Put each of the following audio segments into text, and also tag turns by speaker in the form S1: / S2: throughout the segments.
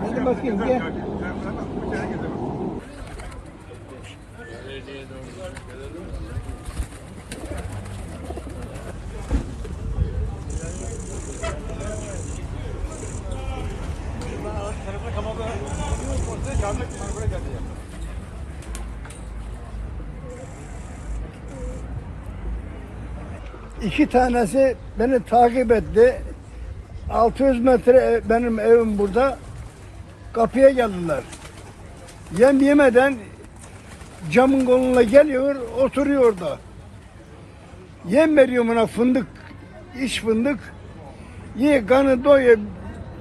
S1: Hadi bakayım gel. İki tanesi beni takip etti. 600 metre ev- benim evim burada. Kapıya geldiler. Yem yemeden camın koluna geliyor, oturuyor orada. Yem veriyorum ona fındık, iç fındık. Ye kanı doyuyor.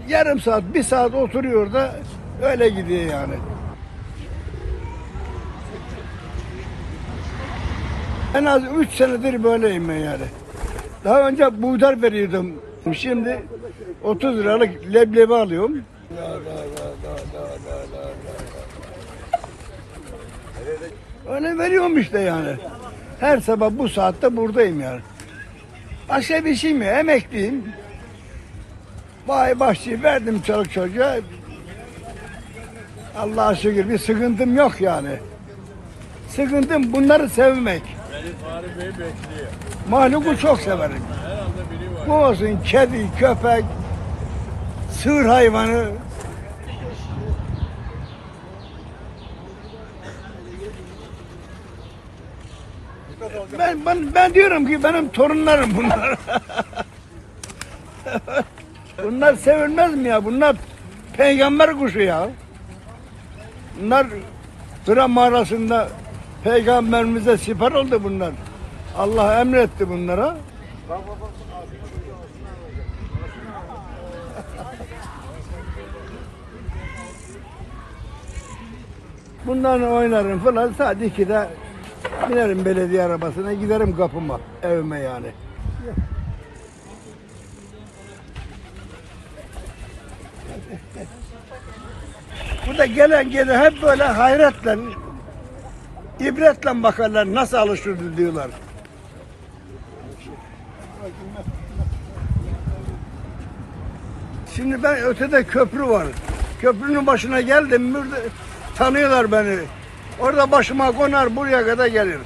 S1: Yarım saat, bir saat oturuyor da öyle gidiyor yani. En az 3 senedir böyleyim yani. Daha önce buğday veriyordum. Şimdi 30 liralık leblebi alıyorum. Öyle veriyorum işte yani. Her sabah bu saatte buradayım yani. Başka bir şey mi? Emekliyim. Vay bahçeyi verdim çoluk çocuğa. Allah'a şükür bir sıkıntım yok yani. Sıkıntım bunları sevmek.
S2: Fahri Bey bekliyor.
S1: Mahluku çok severim.
S2: Herhalde biri var.
S1: Bu olsun kedi, köpek, sığır hayvanı. Ben, ben, ben diyorum ki benim torunlarım bunlar. bunlar sevilmez mi ya? Bunlar peygamber kuşu ya. Bunlar Hıra mağarasında peygamberimize siper oldu bunlar. Allah emretti bunlara. Bundan oynarım falan saat 2'de binerim belediye arabasına giderim kapıma evime yani. Burada gelen gelen hep böyle hayretle, ibretle bakarlar nasıl alışırdı diyorlar. Şimdi ben ötede köprü var. Köprünün başına geldim burada tanıyorlar beni. Orada başıma konar buraya kadar gelir.